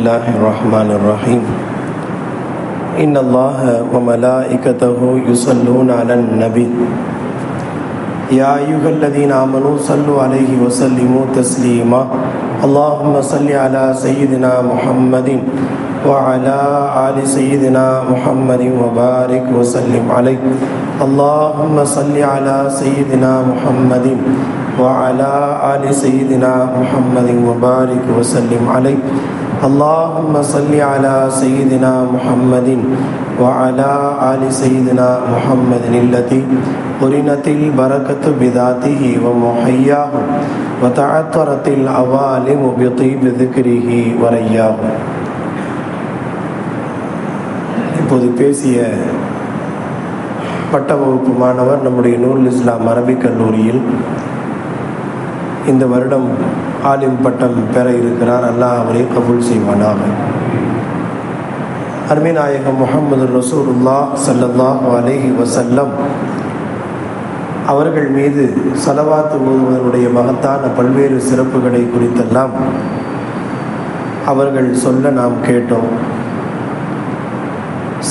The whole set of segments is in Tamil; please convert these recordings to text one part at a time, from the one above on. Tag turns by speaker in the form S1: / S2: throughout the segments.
S1: اللہ الرحمن الرحیم ان اللہ و ملائکتہو یسلون علی النبی یا ایوہ الذین آمنوا صلو علیہ وسلم تسلیما اللہم صلی علی سیدنا محمد وعلى آل سیدنا محمد وبارك وسلم علی اللہم صلی علی سیدنا محمد وعلى آل سیدنا محمد وبارك وسلم علی اللهم صل على سيدنا محمد وعلى آل سيدنا محمد التي قرنت البركة بذاته ومحياه وتعطرت العوالم بطيب ذكره ورياه இப்போது பேசிய பட்ட வகுப்பு மாணவர் நம்முடைய நூருல் இஸ்லாம் அரபிக் கல்லூரியில் இந்த வருடம் ஆலிம் பட்டம் பெற இருக்கிறார் அல்லாஹ் அவரை கபூல் செய்வானாக. அருமைநாயகம் முகமது ரசூலுல்லா சல்லல்லாஹு அலேஹி வசல்லம் அவர்கள் மீது சலவாத்து ஓதுவருடைய மகத்தான பல்வேறு சிறப்புகளை குறித்தெல்லாம் அவர்கள் சொல்ல நாம் கேட்டோம்.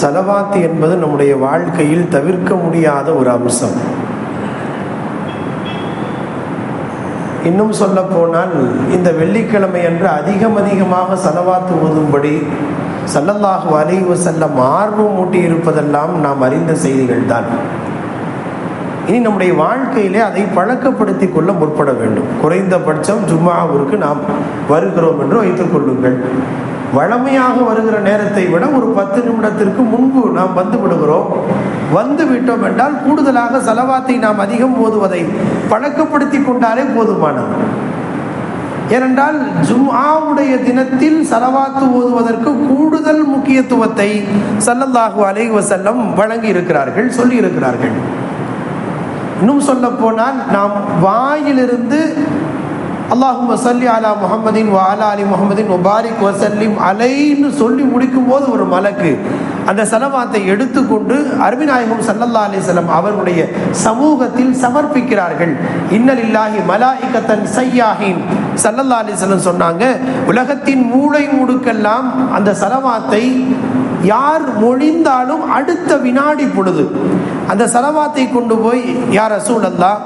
S1: சலவாத்து என்பது நம்முடைய வாழ்க்கையில் தவிர்க்க முடியாத ஒரு அம்சம். இன்னும் சொல்ல போனால் இந்த வெள்ளிக்கிழமை அன்று அதிகம் அதிகமாக செலவாத்து ஓதும்படி சல்லல்லாஹு அலைவு செல்லம் ஆர்வம் ஊட்டி இருப்பதெல்லாம் நாம் அறிந்த செய்திகள் தான். இனி நம்முடைய வாழ்க்கையிலே அதை பழக்கப்படுத்தி கொள்ள முற்பட வேண்டும். குறைந்தபட்சம் ஜும்மாவிற்கு நாம் வருகிறோம் என்று வைத்துக் கொள்ளுங்கள். வழமையாக வருகிற நேரத்தை விட ஒரு பத்து நிமிடத்திற்கு முன்பு நாம் வந்து விடுகிறோம். வந்து விட்டோம் என்றால் கூடுதலாக செலவாத்தை நாம் அதிகம் ஓதுவதை பழக்கப்படுத்தி கொண்டாலே போதுமானது. ஏனென்றால் ஜும்ஆவுடைய தினத்தில் சலவாத்து ஓதுவதற்கு கூடுதல் முக்கியத்துவத்தை சல்லல்லாஹு அலைஹி வசல்லம் வழங்கி இருக்கிறார்கள் சொல்லி இருக்கிறார்கள் இன்னும் சொல்ல போனால் நாம் வாயிலிருந்து அல்லாஹும் சல்லி அலா முகமதின் வாலா அலி முகமதின் முபாரிக் வசல்லிம் அலைன்னு சொல்லி முடிக்கும் போது ஒரு மலக்கு. அந்த செலவாத்தை எடுத்துக்கொண்டு அருவிநாயகம் சல்லல்லா அலிஸ்லம் அவர்களுடைய சமூகத்தில் சமர்ப்பிக்கிறார்கள். இன்னல் இல்லாஹி மலாயிகத்தன் சையாஹின் சல்லல்லா அலிஸ்லம் சொன்னாங்க உலகத்தின் மூளை முடுக்கெல்லாம் அந்த செலவாத்தை யார் மொழிந்தாலும் அடுத்த வினாடி பொழுது. அந்த செலவாத்தை கொண்டு போய் யார் அசூலல்லா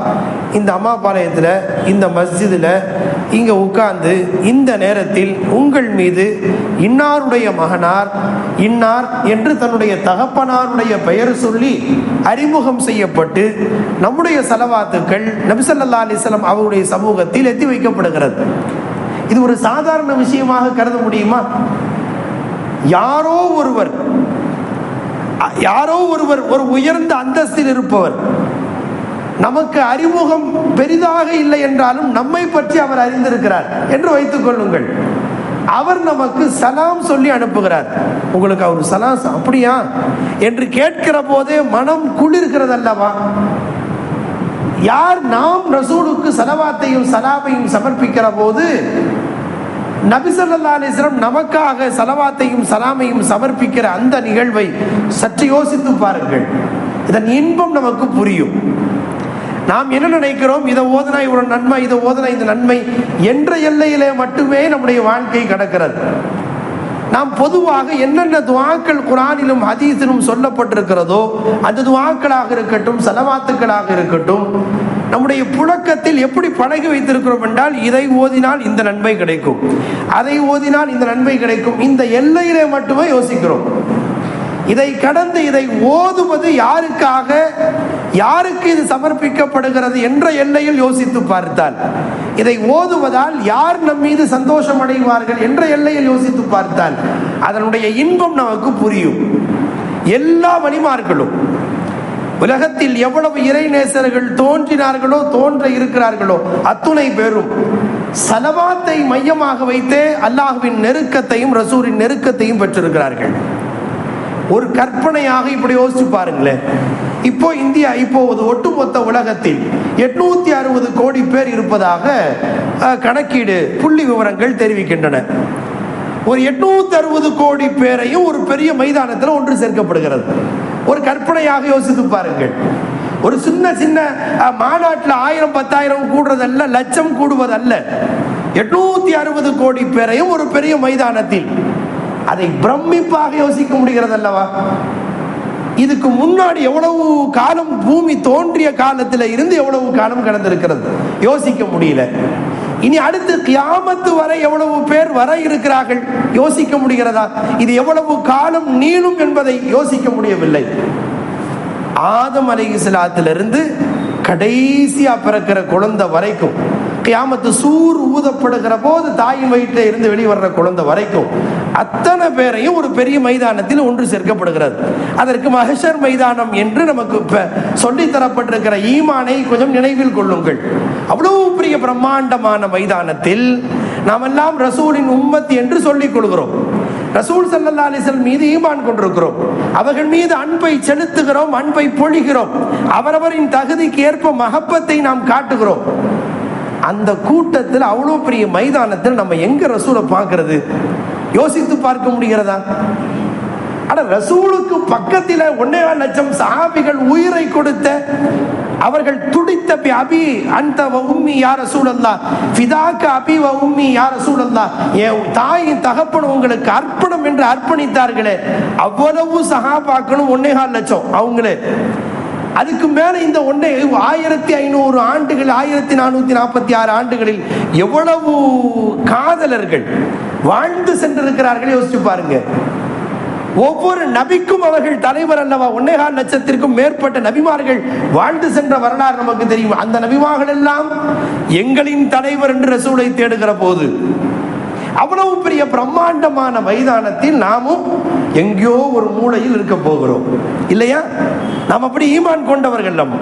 S1: இந்த அம்மா பாளையத்தில் இந்த மஸ்ஜிதில் இங்கே உட்கார்ந்து இந்த நேரத்தில் உங்கள் மீது இன்னாருடைய மகனார் இன்னார் என்று தன்னுடைய தகப்பனாருடைய பெயர் சொல்லி அறிமுகம் செய்யப்பட்டு நம்முடைய செலவாத்துக்கள் நபிசல்லா அலிஸ்லாம் அவருடைய சமூகத்தில் எத்தி வைக்கப்படுகிறது. இது ஒரு சாதாரண விஷயமாக கருத முடியுமா? யாரோ ஒருவர் யாரோ ஒருவர் ஒரு உயர்ந்த அந்தஸ்தில் இருப்பவர். நமக்கு அறிமுகம் பெரிதாக இல்லை என்றாலும் நம்மை பற்றி அவர் அறிந்திருக்கிறார் என்று வைத்துக் கொள்ளுங்கள். அவர் நமக்கு சலாம் சொல்லி அனுப்புகிறார். உங்களுக்கு அவர் சலாம் அப்படியா? என்று கேட்கிற போதே மனம் குளிர்கிறது அல்லவா யார் நாம் ரசூலுக்கு சலவாத்தையும் சலாமையும் சமர்ப்பிக்கிற போது நபிசல்லா அலிஸ்லம் நமக்காக சலவாத்தையும் சலாமையும் சமர்ப்பிக்கிற அந்த நிகழ்வை சற்று யோசித்து பாருங்கள். இதன் இன்பம் நமக்கு புரியும். நாம் என்ன நினைக்கிறோம்? இதை ஓதனா இவ்வளோ நன்மை இதை ஓதனா இந்த நன்மை என்ற எல்லையிலே மட்டுமே நம்முடைய வாழ்க்கை கடக்கிறது. நாம் பொதுவாக என்னென்ன துவாக்கள் குரானிலும் ஹதீஸிலும் சொல்லப்பட்டிருக்கிறதோ அந்த துவாக்களாக இருக்கட்டும் செலவாத்துக்களாக இருக்கட்டும் நம்முடைய புழக்கத்தில் எப்படி பழகி வைத்திருக்கிறோம் என்றால் இதை ஓதினால் இந்த நன்மை கிடைக்கும். அதை ஓதினால் இந்த நன்மை கிடைக்கும். இந்த எல்லையிலே மட்டுமே யோசிக்கிறோம். இதை கடந்து இதை ஓதுவது யாருக்காக? யாருக்கு இது சமர்ப்பிக்கப்படுகிறது என்ற எல்லையில் யோசித்து பார்த்தால் இதை ஓதுவதால் யார் நம் மீது சந்தோஷம் அடைவார்கள் என்ற எல்லையில் யோசித்து பார்த்தால் அதனுடைய இன்பம் நமக்கு புரியும். எல்லா வழிமார்களும் உலகத்தில் எவ்வளவு இறைநேசர்கள் தோன்றினார்களோ தோன்ற இருக்கிறார்களோ அத்துணை பேரும் சலவாத்தை மையமாக வைத்தே அல்லாஹுவின் நெருக்கத்தையும் ரசூரின் நெருக்கத்தையும் பெற்றிருக்கிறார்கள். ஒரு கற்பனையாக இப்படி யோசிச்சு பாருங்களேன். இப்போ இந்தியா இப்போ ஒட்டுமொத்த உலகத்தில் எட்நூத்தி அறுபது கோடி பேர் இருப்பதாக கணக்கீடு புள்ளி விவரங்கள் தெரிவிக்கின்றன. ஒரு எட்நூத்தி அறுபது கோடி பேரையும் ஒரு பெரிய மைதானத்தில் ஒன்று சேர்க்கப்படுகிறது. ஒரு கற்பனையாக யோசித்து பாருங்கள். ஒரு சின்ன சின்ன மாநாட்டில் ஆயிரம் பத்தாயிரம் கூடுறதல்ல லட்சம் கூடுவதல்ல. எட்நூத்தி அறுபது கோடி பேரையும் ஒரு பெரிய மைதானத்தில் அதை பிரமிப்பாக யோசிக்க முடிகிறது அல்லவா இதுக்கு முன்னாடி எவ்வளவு காலம் பூமி தோன்றிய காலத்தில் இருந்து எவ்வளவு காலம் கடந்திருக்கிறது? யோசிக்க முடியல. இனி அடுத்து கியாமத்து வரை எவ்வளவு பேர் வர இருக்கிறார்கள்? யோசிக்க முடிகிறதா? இது எவ்வளவு காலம் நீளும் என்பதை யோசிக்க முடியவில்லை. ஆதம் அலைகிஸ்லாத்திலிருந்து கடைசியா பிறக்கிற குழந்தை வரைக்கும் கியாமத்து சூர் ஊதப்படுகிற போது தாயின் வயிற்றில் இருந்து வெளிவர்ற குழந்தை வரைக்கும் அத்தனை பேரையும் ஒரு பெரிய மைதானத்தில் ஒன்று சேர்க்கப்படுகிறது. அதற்கு மகஷர் மைதானம் என்று நமக்கு இப்போ சொல்லித்தரப்பட்டிருக்கிற ஈமானை கொஞ்சம் நினைவில் கொள்ளுங்கள். அவ்வளவு பெரிய பிரம்மாண்டமான மைதானத்தில் நாம் எல்லாம் ரசூலின் உம்மத் என்று சொல்லிக் கொள்கிறோம். ரசூல் சல்லா அலிசல் மீது ஈமான் கொண்டிருக்கிறோம். அவர்கள் மீது அன்பை செலுத்துகிறோம் அன்பை பொழிகிறோம். அவரவரின் தகுதிக்கு ஏற்ப மகப்பத்தை நாம் காட்டுகிறோம். அந்த கூட்டத்தில் அவ்வளோ பெரிய மைதானத்தில் நம்ம எங்க ரசூலை பார்க்கறது? யோசித்து பார்க்க முடிகிறதா? ஆனால் ரசூலுக்கு பக்கத்தில் ஒன்னே லட்சம் சஹாபிகள் உயிரை கொடுத்த அவர்கள் துடித்த பி அபி அந்த உம்மி யார் சூழல்லா ஃபிதாக்க அபி வ உம்மி யார் சூழல்லா என் தாயின் தகப்பன் உங்களுக்கு அர்ப்பணம் என்று அர்ப்பணித்தார்களே. அவ்வளவு ஒன்னே கால் லட்சம். அவங்களே. அதுக்கு மேல இந்த ஒன்றை ஆயிரத்தி ஐநூறு ஆண்டுகள் ஆயிரத்தி நானூத்தி நாற்பத்தி ஆறு ஆண்டுகளில் எவ்வளவு காதலர்கள் வாழ்ந்து சென்றிருக்கிறார்கள் யோசிச்சு பாருங்க. ஒவ்வொரு நபிக்கும் அவர்கள் தலைவர் அல்லவா ஒன்னேகால் லட்சத்திற்கும் மேற்பட்ட நபிமார்கள் வாழ்ந்து சென்ற வரலாறு நமக்கு தெரியும். அந்த நபிமார்கள் எல்லாம் எங்களின் தலைவர் என்று ரசூலை தேடுகிற போது அவ்வளவு பெரிய பிரம்மாண்டமான மைதானத்தில் நாமும் எங்கேயோ ஒரு மூலையில் இருக்க போகிறோம். இல்லையா? நாம் அப்படி ஈமான் கொண்டவர்கள் நம்ம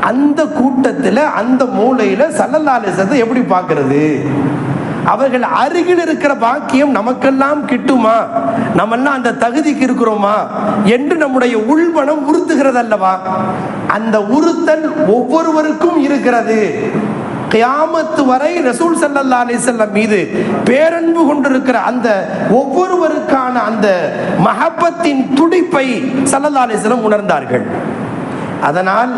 S1: அந்த கூட்டத்தில் அந்த மூலையில சல்லல்லாலேசத்தை எப்படி பார்க்கறது? அவர்கள் அருகில் இருக்கிற பாக்கியம் நமக்கெல்லாம் கிட்டுமா? நம்மெல்லாம் அந்த தகுதிக்கு இருக்கிறோமா? என்று நம்முடைய உள்மனம் உறுத்துகிறது அல்லவா அந்த உறுத்தல் ஒவ்வொருவருக்கும் இருக்கிறது. கியாமத்து வரை ரசூல் சல்லல்லா அலிசல்லம் மீது பேரன்பு கொண்டிருக்கிற அந்த ஒவ்வொருவருக்கான அந்த மஹப்பத்தின் துடிப்பை சல்லல்லா அலிஸ்லம் உணர்ந்தார்கள். அதனால்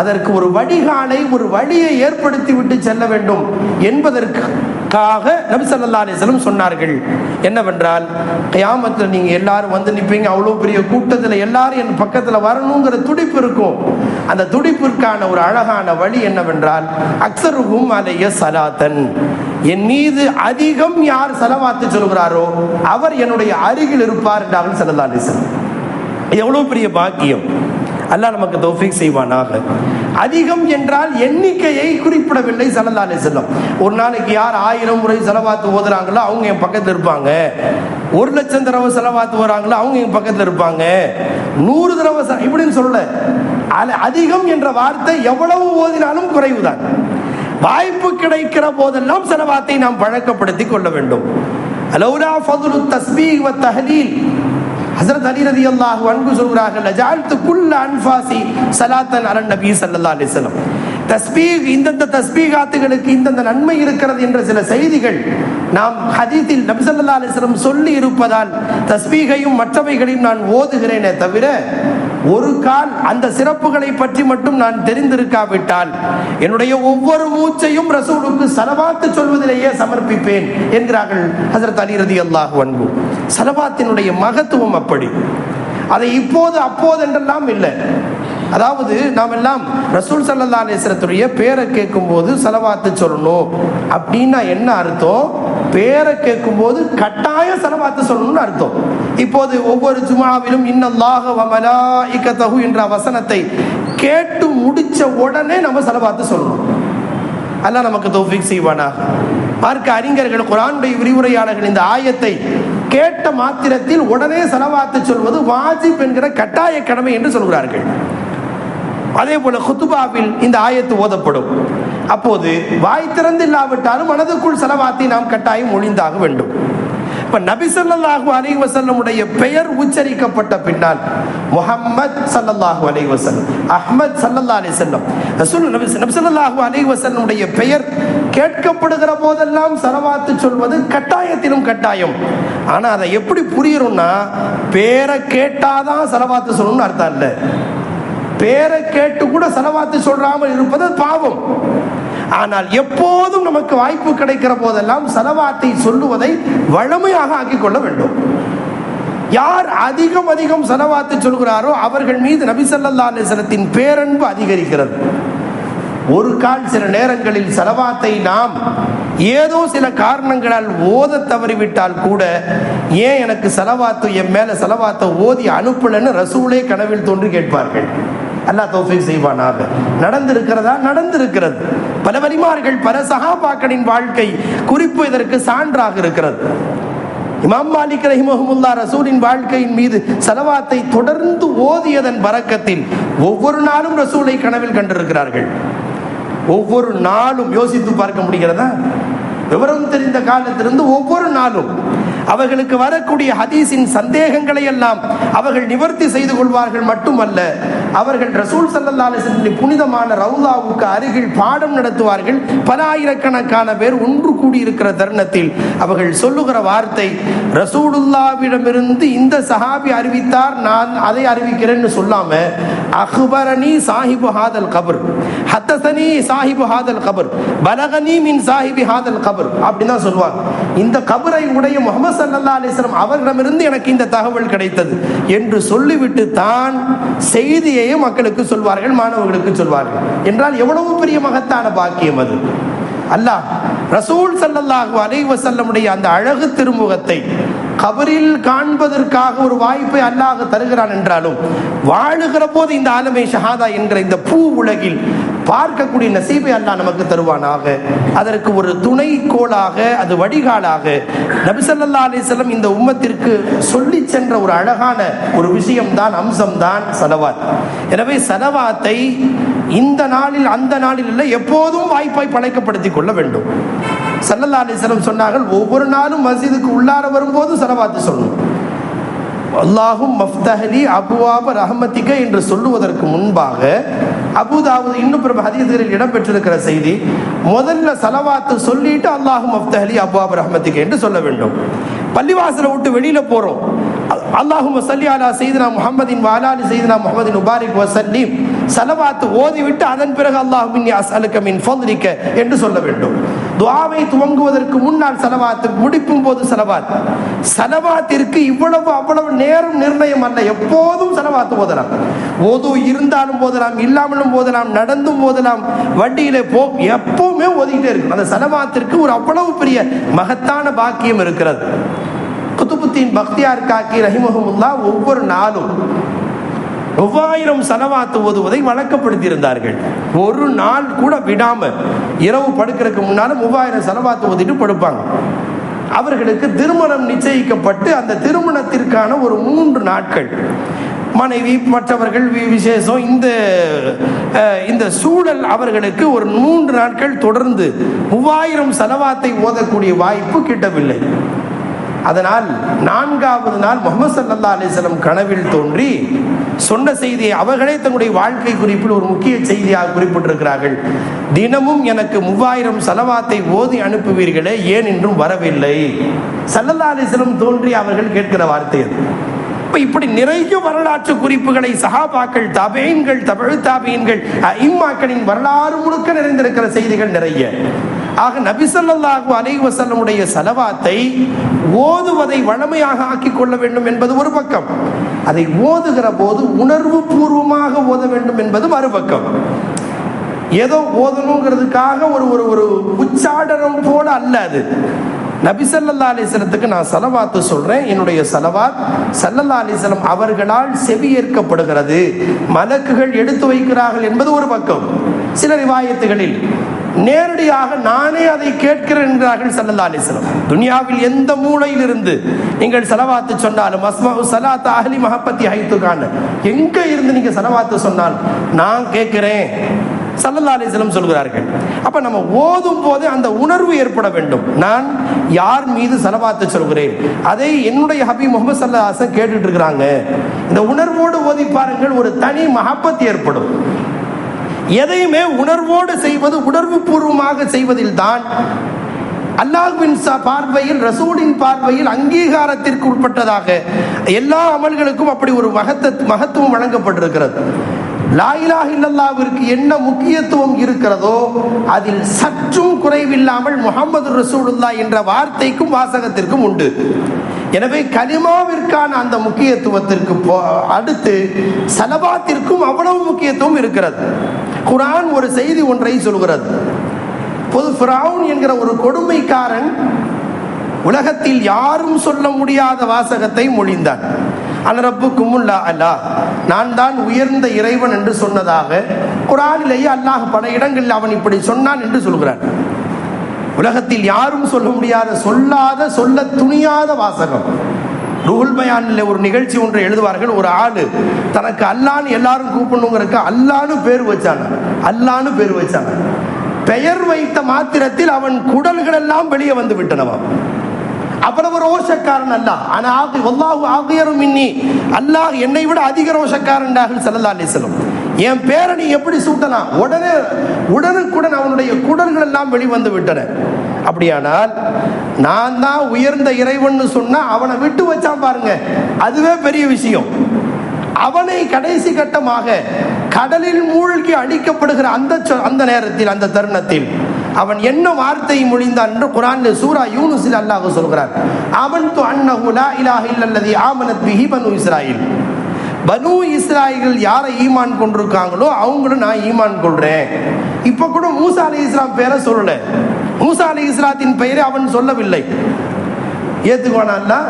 S1: அதற்கு ஒரு வடிகாலை ஒரு வழியை ஏற்படுத்தி விட்டு செல்ல வேண்டும் என்பதற்கு நபி ஸல்லல்லாஹு அலிஸ்லம் சொன்னார்கள். என்னவென்றால் கயாமத்தில் நீங்கள் எல்லாரும் வந்து நிற்பீங்க அவ்வளோ பெரிய கூட்டத்தில் எல்லாரும் என் பக்கத்தில் வரணுங்கிற துடிப்பு இருக்கும். அந்த துடிப்பிற்கான ஒரு அழகான வழி என்னவென்றால் அக்சருகும் அலைய சலாத்தன் என் மீது அதிகம் யார் செலவாத்து சொல்கிறாரோ அவர் என்னுடைய அருகில் இருப்பார் என்றார்கள் ஸல்லல்லாஹு அலைஹி எவ்வளோ பெரிய பாக்கியம். அல்லாஹ் நமக்கு தௌஃபிக் செய்வானாக. அதிகம் என்றால் எண்ணிக்கையை குறிப்பிடவில்லை சல்லல்லா அலைஹி செல்லம் ஒரு நாளைக்கு யார் ஆயிரம் முறை செலவாத்து ஓதுறாங்களோ அவங்க என் பக்கத்தில் இருப்பாங்க. ஒரு லட்சம் தடவை செலவாத்து வராங்களோ அவங்க என் பக்கத்தில் இருப்பாங்க. நூறு தடவை இப்படின்னு சொல்லல. அதிகம் என்ற வார்த்தை எவ்வளவு ஓதினாலும் குறைவுதான். வாய்ப்பு கிடைக்கிற போதெல்லாம் செலவாத்தை நாம் பழக்கப்படுத்திக் கொள்ள வேண்டும். அலௌலா ஃபதுலு தஸ்பீஹ் வ தஹலீல். ஹசரத் அலி ரதி அல்லாஹ் அன்பு சொல்கிறார்கள் லஜால்த்து குல்ல அன்பாசி சலாத்தன் அலன் நபி சல்லா அலிஸ்லம் தஸ்பீக் இந்தந்த தஸ்பீகாத்துகளுக்கு இந்தந்த நன்மை இருக்கிறது என்ற சில செய்திகள் நாம் ஹதீத்தில் நபிசல்லா அலிஸ்லம் சொல்லி இருப்பதால் தஸ்பீகையும் மற்றவைகளையும் நான் ஓதுகிறேனே தவிர ஒரு கால் அந்த சிறப்புகளை பற்றி மட்டும் நான் தெரிந்திருக்காவிட்டால் என்னுடைய ஒவ்வொரு மூச்சையும் ரசூலுக்கு சலவாத்து சொல்வதிலேயே சமர்ப்பிப்பேன் என்கிறார்கள் ஹசரத் அலி ரதி அல்லாஹ் அன்பு சலவாத்தினுடைய மகத்துவம் அப்படி. அதை இப்போது அப்போது என்றெல்லாம் இல்லை. அதாவது நாம் எல்லாம் ரசூல் சல்லா அலிஸ்வரத்துடைய பேரை கேட்கும்போது செலவாத்து சொல்லணும் அப்படின்னா என்ன அர்த்தம்? பேரை கேட்கும்போது கட்டாய சலவாத்து சொல்லணும்னு அர்த்தம். இப்போது ஒவ்வொரு ஜுமாவிலும் இன்னல்லாக வமலாஇக்கத்தஹு என்ற வசனத்தை கேட்டு முடிச்ச உடனே நம்ம சலவாத்து சொல்லணும். அல்லாஹ் நமக்கு தௌஃபீக் செய்வானா பார்க்க அறிஞர்கள் குரானுடைய விரிவுரையாளர்கள் இந்த ஆயத்தை கேட்ட மாத்திரத்தில் உடனே செலவாத்து சொல்வது வாஜிப் என்கிற கட்டாய கடமை என்று சொல்கிறார்கள். அதே போல குத்துபாவில் இந்த ஆயத்து ஓதப்படும். அப்போது வாய் திறந்து இல்லாவிட்டாலும் மனதுக்குள் செலவாத்தை நாம் கட்டாயம் ஒளிந்தாக வேண்டும். இப்ப நபி ஸல்லல்லாஹு அலி வசல்லமுடைய பெயர் உச்சரிக்கப்பட்ட பின்னால் முஹம்மத் சல்லல்லாஹு அலி வசல்லம் அஹ்மத் ஸல்லல்லாஹு அலி செல்லம் நபி நபி அலி அலைஹி பெயர் கேட்கப்படுகிற போதெல்லாம் சலவாத்து சொல்வது கட்டாயத்திலும் கட்டாயம். ஆனா அதை எப்படி புரியணும்னா பேரை கேட்டாதான் சலவாத்து சொல்லணும்னு அர்த்தம் இல்லை. பேரை கேட்டு கூட செலவாத்து சொல்றாமல் இருப்பது பாவம். ஆனால் எப்போதும் நமக்கு வாய்ப்பு கிடைக்கிற போதெல்லாம் செலவாத்தை சொல்லுவதை வழமையாக ஆக்கிக் கொள்ள வேண்டும். யார் அதிகம் அதிகம் செலவாத்து சொல்கிறாரோ அவர்கள் மீது நபிசல்லா அலிசனத்தின் பேரன்பு அதிகரிக்கிறது. ஒரு கால் சில நேரங்களில் செலவாத்தை நாம் ஏதோ சில காரணங்களால் ஓத தவறிவிட்டால் கூட ஏன் எனக்கு செலவாத்து என் மேல செலவாத்தை ஓதி அனுப்பலன்னு ரசூலே கனவில் தோன்றி கேட்பார்கள். அல்லா தௌஃபிக் செய்வானாக. நடந்திருக்கிறதா? நடந்திருக்கிறது. பல வரிமார்கள் பல சகாபாக்களின் வாழ்க்கை குறிப்பு இதற்கு சான்றாக இருக்கிறது. இமாம் மாலிக் ரஹிமஹமுல்லா ரசூலின் வாழ்க்கையின் மீது சலவாத்தை தொடர்ந்து ஓதியதன் பறக்கத்தில் ஒவ்வொரு நாளும் ரசூலை கனவில் கண்டிருக்கிறார்கள். ஒவ்வொரு நாளும் யோசித்து பார்க்க முடிகிறதா? விவரம் தெரிந்த காலத்திலிருந்து ஒவ்வொரு நாளும் அவர்களுக்கு வரக்கூடிய ஹதீஸின் சந்தேகங்களை எல்லாம் அவர்கள் நிவர்த்தி செய்து கொள்வார்கள் மட்டுமல்ல அவர்கள் ரசூல் சல்லல்லா புனிதமான ரவுலாவுக்கு அருகில் பாடம் நடத்துவார்கள். பல ஆயிரக்கணக்கான பேர் ஒன்று கூடியிருக்கிற தருணத்தில் அவர்கள் சொல்லுகிற வார்த்தை ரசூலுல்லாவிடமிருந்து இந்த சஹாபி அறிவித்தார் நான் அதை அறிவிக்கிறேன்னு சொல்லாம அஹ்பரணி சாஹிபு ஹாதல் கபர் ஹத்தசனி சாஹிபு ஹாதல் கபர் பலகனி மின் சாஹிபி ஹாதல் கபர். கபர் அப்படின்னு தான் சொல்லுவாங்க இந்த கபரை உடைய முகமது சல்லா அலிஸ்லாம் அவர்களிடமிருந்து எனக்கு இந்த தகவல் கிடைத்தது. என்று சொல்லிவிட்டு தான் செய்தியையே மக்களுக்கு சொல்வார்கள் மாணவர்களுக்கு சொல்வார்கள். என்றால் எவ்வளவு பெரிய மகத்தான பாக்கியம் அது. அல்லாஹ் ரசூல் சல்லல்லாஹு அலைவசல்லமுடைய அந்த அழகு திருமுகத்தை கபரில் காண்பதற்காக ஒரு வாய்ப்பை அல்லாஹ் தருகிறான் என்றாலும் வாழுகிற போது இந்த ஆலமே ஷஹாதா என்கிற இந்த பூ உலகில் பார்க்கக்கூடிய நசீபை அல்லாஹ் நமக்கு தருவானாக. அதற்கு ஒரு துணை கோளாக அது வடிகாலாக நபிசல்லா அலிஸ்லம் இந்த உம்மத்திற்கு சொல்லி சென்ற ஒரு அழகான ஒரு விஷயம்தான் அம்சம்தான் சலவாத். எனவே சலவாத்தை இந்த நாளில் அந்த நாளில் இல்லை எப்போதும் வாய்ப்பாய் பழைக்கப்படுத்திக் கொள்ள வேண்டும். சல்லல்லா அலிஸ்லம் சொன்னார்கள் ஒவ்வொரு நாளும் மஸ்ஜிதுக்கு உள்ளார வரும்போது சலவாத்து சொல்லணும். அல்லாஹும் மஃப்தஹலி அபுவாப ரஹமத்திக என்று சொல்லுவதற்கு முன்பாக அபுதாவது இன்னும் பிற ஹதீஸ்களில் இடம்பெற்றிருக்கிற செய்தி முதல்ல சலவாத்து சொல்லிட்டு அல்லாஹும் மஃப்தஹலி அபுவாப ரஹமத்திக என்று சொல்ல வேண்டும். பள்ளிவாசலை விட்டு வெளியில போறோம். அல்லாஹும் சல்லி அலா செய்தினா முகமதின் வாலாலி செய்தினா முகமதின் உபாரிக் வசல்லீம் சலவாத்து ஓதிவிட்டு அதன் பிறகு அல்லாஹ் மின்னி அஸ்அலுக்க மின் ஃபضلிக்க என்று சொல்ல வேண்டும். துவாவை துவங்குவதற்கு முன்னால் சலவாத்து முடிக்கும் போது சலவாத். சலவாத்திற்கு இவ்வளவு அவ்வளவு நேரம் நிர்ணயம் அல்ல. எப்போதும் சலவாத்து போதலாம் ஓது இருந்தாலும் போதலாம் இல்லாமலும் போதலாம் நடந்தும் போதலாம் வண்டியில போ எப்பவுமே ஓதிக்கிட்டே இருக்கும். அந்த சலவாத்திற்கு ஒரு அவ்வளவு பெரிய மகத்தான பாக்கியம் இருக்கிறது. குத்துபுத்தீன் பக்தியார் காக்கி ரஹிமஹமுல்லா ஒவ்வொரு நாளும் ஒவ்வாயிரம் சலவாத்து ஓதுவதை வழக்கப்படுத்தி இருந்தார்கள் ஒரு நாள் கூட விடாம இரவு படுக்கிறதுக்கு முன்னால மூவாயிரம் சலவாத்து ஓதிட்டு படுப்பாங்க. அவர்களுக்கு திருமணம் நிச்சயிக்கப்பட்டு அந்த திருமணத்திற்கான ஒரு மூன்று நாட்கள். மனைவி மற்றவர்கள் வி- விசேஷம் இந்த இந்த சூழல் அவர்களுக்கு ஒரு மூன்று நாட்கள் தொடர்ந்து மூவாயிரம் சலவாத்தை ஓதக்கூடிய வாய்ப்பு கிட்டவில்லை. அதனால் நான்காவது நாள் முகமது சல்லா அலிஸ்லம் கனவில் தோன்றி சொன்ன செய்தியை அவர்களே தங்களுடைய வாழ்க்கை குறிப்பில் ஒரு முக்கிய செய்தியாக குறிப்பிட்டிருக்கிறார்கள். தினமும் எனக்கு மூவாயிரம் சலவாத்தை ஓதி அனுப்புவீர்களே ஏன் என்றும் வரவில்லை? சல்லல்லா அலிஸ்லம் தோன்றி அவர்கள் கேட்கிற வார்த்தை அது. இப்போ இப்படி நிறைய வரலாற்று குறிப்புகளை சஹாபாக்கள் தபேன்கள் தமிழ் தாபீன்கள் இம்மாக்களின் வரலாறு முழுக்க நிறைந்திருக்கிற செய்திகள் நிறைய. ஆக நபிசல்லாஹு அலைஹி வஸல்லமுடைய செலவாத்தை ஓதுவதை வழமையாக ஆக்கிக் கொள்ள வேண்டும் என்பது ஒரு பக்கம். அதை ஓதுகிற போது உணர்வு பூர்வமாக ஓத வேண்டும் என்பது மறுபக்கம். ஏதோ ஓதணுங்கிறதுக்காக ஒரு ஒரு ஒரு உச்சாடனம் போல அல்ல அது. நபிசல்லா ஸல்லல்லாஹு நான் செலவாத்து சொல்றேன். என்னுடைய செலவாத் சல்லல்லா அலைஹி வஸல்லம் அவர்களால் செவியேற்கப்படுகிறது. மலக்குகள் எடுத்து வைக்கிறார்கள் என்பது ஒரு பக்கம். சில ரிவாயத்துகளில் நேரடியாக நானே அதை கேட்கிறேன் என்கிறார்கள் சல்லல்லா அலிஸ்லம் துனியாவில் எந்த மூலையில் இருந்து நீங்கள் செலவாத்து சொன்னாலும் அஸ்மாஉ சலாத் அஹலி மஹப்பத்தி ஹைத்துக்கான எங்க இருந்து நீங்க செலவாத்து சொன்னால் நான் கேட்கிறேன். சல்லல்லா அலிஸ்லம் சொல்கிறார்கள். அப்ப நம்ம ஓதும் போது அந்த உணர்வு ஏற்பட வேண்டும். நான் யார் மீது செலவாத்து சொல்கிறேன்? அதை என்னுடைய ஹபி முகமது சல்லா ஹாசன் கேட்டுட்டு இருக்கிறாங்க. இந்த உணர்வோடு ஓதி பாருங்கள் ஒரு தனி மஹப்பத் ஏற்படும். எதையுமே உணர்வோடு செய்வது உணர்வு பூர்வமாக செய்வதில் தான் அல்லாஹின் பார்வையில் ரசூலின் பார்வையில் அங்கீகாரத்திற்கு உட்பட்டதாக எல்லா அமல்களுக்கும் அப்படி ஒரு மகத்த மகத்துவம் வழங்கப்பட்டிருக்கிறது. லாயிலா இல்லல்லாவிற்கு என்ன முக்கியத்துவம் இருக்கிறதோ அதில் சற்றும் குறைவில்லாமல் முகமது ரசூலுல்லா என்ற வார்த்தைக்கும் வாசகத்திற்கும் உண்டு. எனவே கலிமாவிற்கான அந்த முக்கியத்துவத்திற்கு போ- அடுத்து சலபாத்திற்கும் அவ்வளவு முக்கியத்துவம் இருக்கிறது. குரான் ஒரு செய்தி ஒன்றை சொல்கிறது. பொது ஃபிரவுன் என்கிற ஒரு கொடுமைக்காரன் உலகத்தில் யாரும் சொல்ல முடியாத வாசகத்தை மொழிந்தான். அலரப்பு குமுல்லா அல்லா நான் தான் உயர்ந்த இறைவன் என்று சொன்னதாக குரானிலேயே அல்லாஹ் பல இடங்களில் அவன் இப்படி சொன்னான் என்று சொல்கிறான். உலகத்தில் யாரும் சொல்ல முடியாத சொல்லாத சொல்ல துணியாத வாசகம். ரூஹுல் பயானில் ஒரு நிகழ்ச்சி ஒன்றை எழுதுவார்கள். ஒரு ஆளு தனக்கு அல்லான்னு எல்லாரும் கூப்பிடணுங்கிறக்கு அல்லான்னு பேர் வச்சான் அல்லான்னு பேர் வச்சான் பெயர் வைத்த மாத்திரத்தில் அவன் குடல்கள் எல்லாம் வெளியே வந்து விட்டனவன் அவ்வளவு ரோஷக்காரன் அல்ல. ஆனா அல்லாஹு ஆகியரும் இன்னி அல்லாஹ் என்னை விட அதிக ரோஷக்காரன் செல்லலாம் அலிஸ்லம் என் பேரை நீ எப்படி சூட்டலாம்? உடனே உடனுக்குடன் அவனுடைய குடல்கள் எல்லாம் வெளிவந்து விட்டன. அப்படியானால் நான் தான் உயர்ந்த இறைவன் சொன்னா அவனை விட்டு வச்சான் பாருங்க. அதுவே பெரிய விஷயம். அவனை கடைசி கட்டமாக கடலில் மூழ்கி அடிக்கப்படுகிற அந்த சொ- அந்த நேரத்தில் அந்த தருணத்தில் அவன் என்ன வார்த்தை மொழிந்தான் என்று குரான் சூரா யூனுஸில் அல்லாஹ் சொல்கிறார் அவன் து அன்னஹு லா இலாஹ இல்லல்லதி ஆமனத் பிஹி பனு இஸ்ராயில். பனு இஸ்ராயல்கள் யாரை ஈமான் கொண்டிருக்காங்களோ அவங்களும் நான் ஈமான் கொள்றேன். இப்போ கூட மூசா அலி இஸ்லாம் பேரை சொல்லல. மூசா அலி இஸ்லாத்தின் பெயரை அவன் சொல்லவில்லை. ஏத்துக்கோனா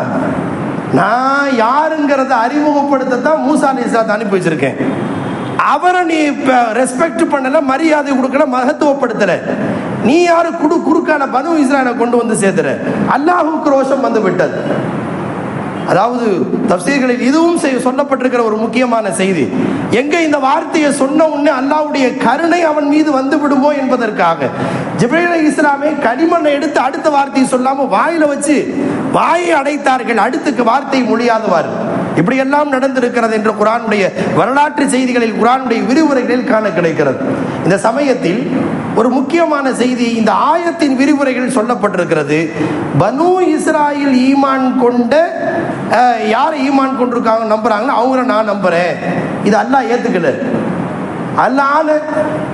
S1: நான் யாருங்கிறத அறிமுகப்படுத்தத்தான் மூசா அலி இஸ்லாத்தை அனுப்பி வச்சிருக்கேன். அவரை நீ ரெஸ்பெக்ட் பண்ணல மரியாதை கொடுக்கல மகத்துவப்படுத்தல. நீ யாரு குடு குறுக்கான பனு இஸ்ராயலை கொண்டு வந்து சேர்த்துற? அல்லாஹுக்கு ரோஷம் வந்து விட்டது. அதாவது தப்சீர்களில் இதுவும் செய்ய சொல்லப்பட்டிருக்கிற ஒரு முக்கியமான செய்தி. எங்க இந்த வார்த்தையை சொன்ன உடனே அல்லாவுடைய கருணை அவன் மீது வந்து விடுமோ என்பதற்காக. ஜிப்ரீல் இஸ்லாமே களிமண்ணை எடுத்து அடுத்த வார்த்தையை சொல்லாம வாயில வச்சு வாயை அடைத்தார்கள். அடுத்துக்கு வார்த்தை மொழியாதவாறு. இப்படியெல்லாம் நடந்திருக்கிறது என்று குரானுடைய வரலாற்று செய்திகளில் குரானுடைய விரிவுரைகளில் காண கிடைக்கிறது. இந்த சமயத்தில் ஒரு முக்கியமான செய்தி இந்த ஆயத்தின் விரிவுரைகள் சொல்லப்பட்டிருக்கிறது. பனு இஸ்ராயில் ஈமான் கொண்ட யார் ஈமான் கொண்டிருக்காங்க நம்புறாங்களோ அவங்கள நான் நம்புறேன். இது அல்லாஹ் ஏத்துக்கல. அல்லாஹ்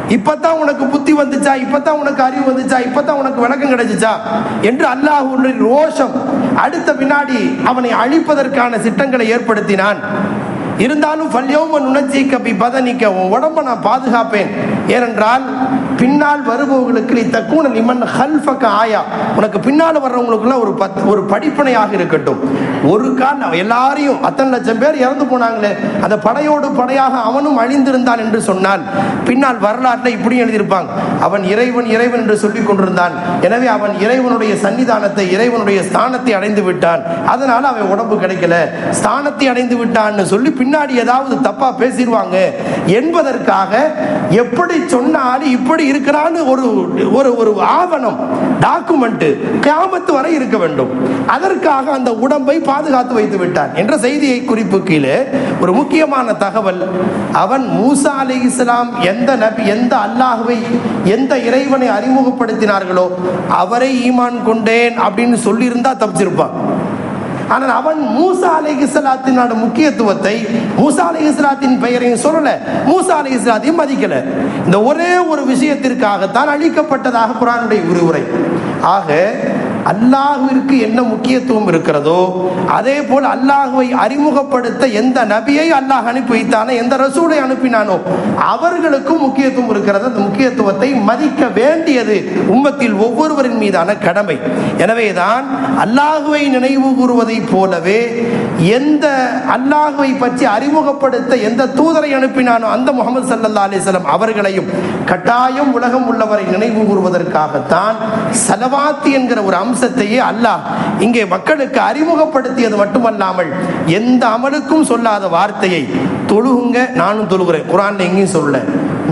S1: இப்பதான் உனக்கு புத்தி வந்துச்சா? இப்பதான் உனக்கு அறிவு வந்துச்சா? இப்பதான் உனக்கு விளக்கம் கிடைச்சிச்சா? என்று அல்லாஹ் ரோஷம் அடுத்த பின்னாடி அவனை அழிப்பதற்கான சிட்டங்களை ஏற்படுத்தினான். இருந்தாலும் பல்யோமன் உணர்ச்சி கப்பி பதனிக்க உன் உடம்ப நான் பாதுகாப்பேன். ஏனென்றால் பின்னால் வருபவர்களுக்கு நீ தக்கூன நிமன் ஹல்ஃபக்க ஆயா. உனக்கு பின்னால் வர்றவங்களுக்குலாம் ஒரு பத் ஒரு படிப்பனையாக இருக்கட்டும். ஒரு கால் எல்லாரையும் அத்தனை லட்சம் பேர் இறந்து போனாங்களே அந்த படையோடு படையாக அவனும் அழிந்திருந்தான் என்று சொன்னால் பின்னால் வரலாற்றில் இப்படி எழுதியிருப்பாங்க. அவன் இறைவன் இறைவன் என்று சொல்லிக் கொண்டிருந்தான். எனவே அவன் இறைவனுடைய சன்னிதானத்தை இறைவனுடைய ஸ்தானத்தை அடைந்து விட்டான். அதனால் அவன் உடம்பு கிடைக்கல. ஸ்தானத்தை அடைந்து விட்டான்னு சொல்லி பின்னாடி ஏதாவது தப்பா பேசிடுவாங்க. என்பதற்காக எப்படி சொன்னாலும் இப்படி இருக்கிறான்னு ஒரு ஒரு ஒரு ஆவணம் டாக்குமெண்ட் கியாமத்து வரை இருக்க வேண்டும். அதற்காக அந்த உடம்பை பாதுகாத்து வைத்து விட்டான் என்ற செய்தியை குறிப்பு கீழே ஒரு முக்கியமான தகவல். அவன் மூசா அலி இஸ்லாம் எந்த நபி எந்த அல்லாஹுவை எந்த இறைவனை அறிமுகப்படுத்தினார்களோ அவரை ஈமான் கொண்டேன் அப்படின்னு சொல்லியிருந்தா தப்பிச்சிருப்பான். ஆனால் அவன் மூசா அலை இஸ்லாத்தினோட முக்கியத்துவத்தை மூசா அலை இஸ்லாத்தின் பெயரையும் சொல்லல. மூசா அலை இஸ்லாத்தையும் மதிக்கல. இந்த ஒரே ஒரு விஷயத்திற்காகத்தான் அழிக்கப்பட்டதாக குரானுடைய விரிவுரை. ஆக அல்லாஹுவிற்கு என்ன முக்கியத்துவம் இருக்கிறதோ அதே போல் அல்லாஹுவை அறிமுகப்படுத்த எந்த நபியை அல்லாஹ் அனுப்பி வைத்தானோ எந்த ரசூலை அனுப்பினானோ அவர்களுக்கும் முக்கியத்துவம் இருக்கிறது. அந்த முக்கியத்துவத்தை மதிக்க வேண்டியது உம்மத்தில் ஒவ்வொருவரின் மீதான கடமை. எனவேதான் அல்லாஹுவை நினைவு கூறுவதைப் போலவே எந்த அல்லாஹுவை பற்றி அறிமுகப்படுத்த எந்த தூதரை அனுப்பினானோ அந்த முகமது சல்லா அலிஸ்லாம் அவர்களையும் கட்டாயம் உலகம் உள்ளவரை நினைவு கூறுவதற்காகத்தான் சலவாத்தி என்கிற ஒரு அம்சத்தையே அல்லாஹ் இங்கே மக்களுக்கு அறிமுகப்படுத்தியது மட்டுமல்லாமல் எந்த அமலுக்கும் சொல்லாத வார்த்தையை தொழுகுங்க நானும் தொழுகிறேன். குரான்ல எங்கேயும் சொல்லல.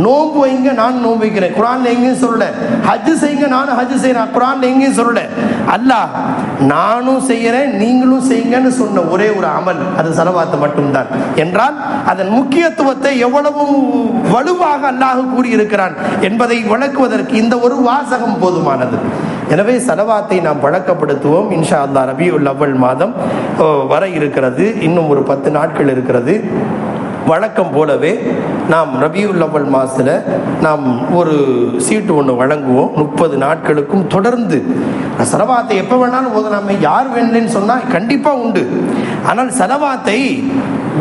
S1: நோன்பு வைங்க நான் நோன்பு வைக்கிறேன். குரான்ல எங்கேயும் சொல்லல. ஹஜ் செய்யுங்க நானும் ஹஜ் செய்யறேன் குரான்ல எங்கேயும் சொல்லல. அல்லாஹ் நானும் செய்யறேன் நீங்களும் செய்யுங்கன்னு சொன்ன ஒரே ஒரு அமல் அது செலவாத்து மட்டும்தான். என்றால் அதன் முக்கியத்துவத்தை எவ்வளவு வலுவாக அல்லாஹ் கூறியிருக்கிறான் என்பதை விளக்குவதற்கு இந்த ஒரு வாசகம் போதுமானது. எனவே சலவாத்தை நாம் பழக்கப்படுத்துவோம் இன்ஷா அல்லா ரபியுல் அவ்வல் மாதம் வர இருக்கிறது. இன்னும் ஒரு பத்து நாட்கள் இருக்கிறது. வழக்கம் போலவே நாம் ரபியுல் அவ்வல் மாதத்தில் நாம் ஒரு சீட்டு ஒன்று வழங்குவோம். முப்பது நாட்களுக்கும் தொடர்ந்து. செலவாத்தை எப்போ வேணாலும் ஓதலாமே. யார் வேணும்னு சொன்னால் கண்டிப்பாக உண்டு. ஆனால் செலவாத்தை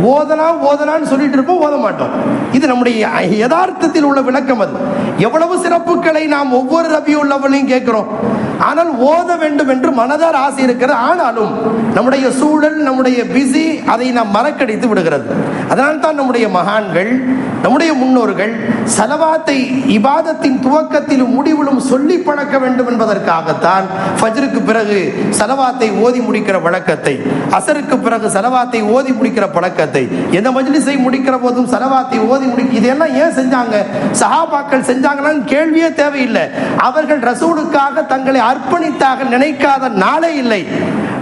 S1: ஓதலாம் ஓதலான்னு சொல்லிட்டு இருப்போம் ஓத மாட்டோம். இது நம்முடைய யதார்த்தத்தில் உள்ள விளக்கம் அது. எவ்வளவு சிறப்புகளை நாம் ஒவ்வொரு ரபியுல் உள்ளவனையும் கேட்கிறோம். ஆனால் ஓத வேண்டும் என்று மனதார் ஆசை இருக்கிறது ஆனாலும் நம்முடைய சூழல் நம்முடைய பிஸி அதை நாம் மறக்கடித்து விடுகிறது. அதனால் தான் நம்முடைய மகான்கள் நம்முடைய முன்னோர்கள் சலவாத்தை இபாதத்தின் துவக்கத்திலும் முடிவிலும் சொல்லி பழக்க வேண்டும் என்பதற்காகத்தான் ஃபஜ்ருக்கு பிறகு சலவாத்தை ஓதி முடிக்கிற வழக்கத்தை அசருக்கு பிறகு சலவாத்தை ஓதி முடிக்கிற பழக்கத்தை எந்த மஜ்லிஸை முடிக்கிற போதும் சலவாத்தை ஓதி முடிக்க இதெல்லாம் ஏன் செஞ்சாங்க? சஹாபாக்கள் செஞ்சாங்களான்னு கேள்வியே தேவையில்லை. அவர்கள் ரசூலுக்காக தங்களை அர்ப்பணித்தாக நினைக்காத நாளே இல்லை.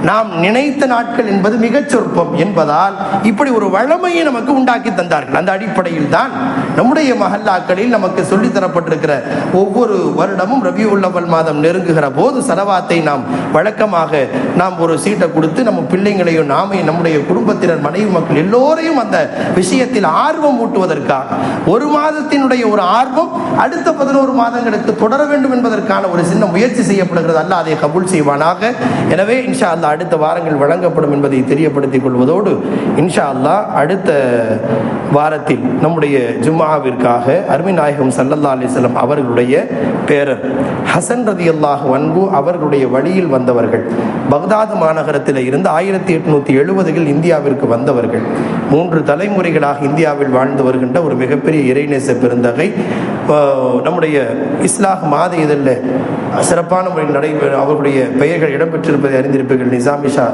S1: நாம் நினைத்த நாட்கள் என்பது மிகச் சொற்பம் என்பதால் இப்படி ஒரு வழமையை நமக்கு உண்டாக்கி தந்தார்கள். அந்த அடிப்படையில் தான் நம்முடைய மஹல்லாக்களில் நமக்கு சொல்லித் தரப்பட்டிருக்கிற ஒவ்வொரு வருடமும் ரவி உள்ளவல் மாதம் நெருங்குகிற போது செலவாத்தை நாம் வழக்கமாக நாம் ஒரு சீட்டை கொடுத்து நம்ம பிள்ளைங்களையும் நாமையும் நம்முடைய குடும்பத்தினர் மனைவி மக்கள் எல்லோரையும் அந்த விஷயத்தில் ஆர்வம் ஊட்டுவதற்காக ஒரு மாதத்தினுடைய ஒரு ஆர்வம் அடுத்த பதினோரு மாதங்களுக்கு தொடர வேண்டும் என்பதற்கான ஒரு சின்ன முயற்சி செய்யப்படுகிறது. அல்ல அதை கபூல் செய்வானாக. எனவே இன்ஷா அல்லா அடுத்த வாரங்கள் வழங்கப்படும் என்பதை தெரியப்படுத்திக் கொள்வதோடு இன்ஷா அல்லா அடுத்த வாரத்தில் நம்முடைய ஜும்மாவிற்காக அருமிநாயகம் சல்லல்லா அலிஸ்லாம் அவர்களுடைய பேரர் ஹசன் ரதி அல்லாஹ் அன்பு அவர்களுடைய வழியில் வந்தவர்கள் பக்தாது மாநகரத்தில் இருந்து ஆயிரத்தி எட்நூத்தி எழுபதுகள் இந்தியாவிற்கு வந்தவர்கள் மூன்று தலைமுறைகளாக இந்தியாவில் வாழ்ந்து வருகின்ற ஒரு மிகப்பெரிய இறைநேச பெருந்தகை நம்முடைய இஸ்லாஹ் மாத இதழில் சிறப்பான முறையில் நடைபெற அவர்களுடைய பெயர்கள் இடம்பெற்றிருப்பதை அறிந்திருப்பீர்கள். நிசாமிஷா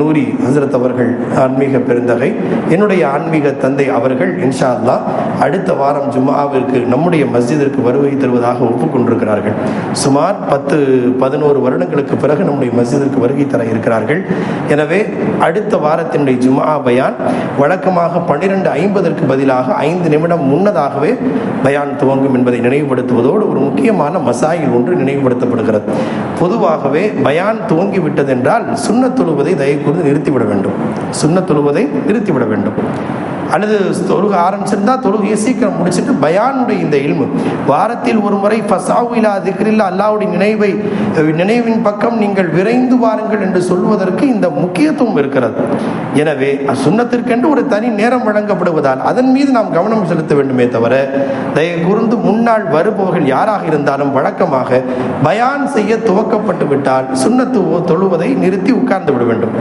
S1: நூரி ஹசரத் அவர்கள் ஆன்மீக பெருந்தகை. என்னுடைய ஆன்மீக தந்தை அவர்கள் இன்ஷா அல்லா அடுத்த வாரம் ஜும்மாவிற்கு நம்முடைய மஸ்ஜிதிற்கு வருகை தருவதாக ஒப்புக்கொண்டிருக்கிறார்கள். சுமார் பத்து பதினோரு வருடங்களுக்கு பிறகு நம்முடைய மஸ்ஜிதிற்கு வருகை தர இருக்கிறார்கள். எனவே அடுத்த வாரத்தினுடைய ஜும்மா பயான் வழக்கமாக பன்னிரெண்டு ஐம்பதற்கு பதிலாக ஐந்து நிமிடம் முன்னதாகவே பயான் துவங்கும் என்பதை நினைவுபடுத்துவதோடு ஒரு முக்கியமான மசாயில் ஒன்று பயன்படுத்தப்படுகிறது. பொதுவாகவே பயான் துவங்கி விட்டதென்றால் என்றால் சுண்ண தொழுவதை தயவு கூர்ந்து நிறுத்திவிட வேண்டும். சுண்ணத் தொழுவதை நிறுத்திவிட வேண்டும். அல்லது தொழுக ஆரம்பிச்சிருந்தா தொழுகையை சீக்கிரம் முடிச்சுட்டு பயானுடைய இந்த இல்மு வாரத்தில் ஒரு முறை ஃபசாவிலா திக்ரில் அல்லாவுடைய நினைவை நினைவின் பக்கம் நீங்கள் விரைந்து வாருங்கள் என்று சொல்வதற்கு இந்த முக்கியத்துவம் இருக்கிறது. எனவே சுண்ணத்திற்கென்று ஒரு தனி நேரம் வழங்கப்படுவதால் அதன் மீது நாம் கவனம் செலுத்த வேண்டுமே தவிர தயவு கூர்ந்து முன்னாள் வருபவர்கள் யாராக இருந்தாலும் வழக்கமாக பயான் செய்ய துவக்கப்பட்டு விட்டால் சுண்ணத்து தொழுவதை நிறுத்தி உட்கார்ந்து விட வேண்டும்.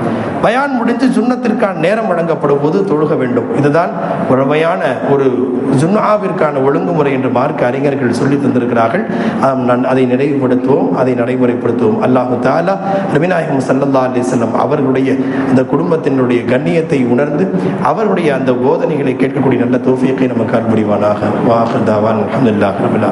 S1: பயான் முடிஞ்சு சுண்ணத்திற்கான நேரம் வழங்கப்படும் போது தொழுக வேண்டும். இதுதான் உறவையான ஒரு ஜுன்னாவிற்கான ஒழுங்குமுறை என்று மார்க்க அறிஞர்கள் சொல்லி தந்திருக்கிறார்கள். நான் அதை நினைவுபடுத்துவோம் அதை நடைமுறைப்படுத்துவோம். அல்லாஹு தாலா ரவிநாயகம் சல்லல்லா அலிசல்லம் அவர்களுடைய அந்த குடும்பத்தினுடைய கண்ணியத்தை உணர்ந்து அவர்களுடைய அந்த போதனைகளை கேட்கக்கூடிய நல்ல தோஃபியக்கை நமக்கு அன்புரிவானாக வாஹர் தாவான் அஹமதுல்லா ரபுல்லா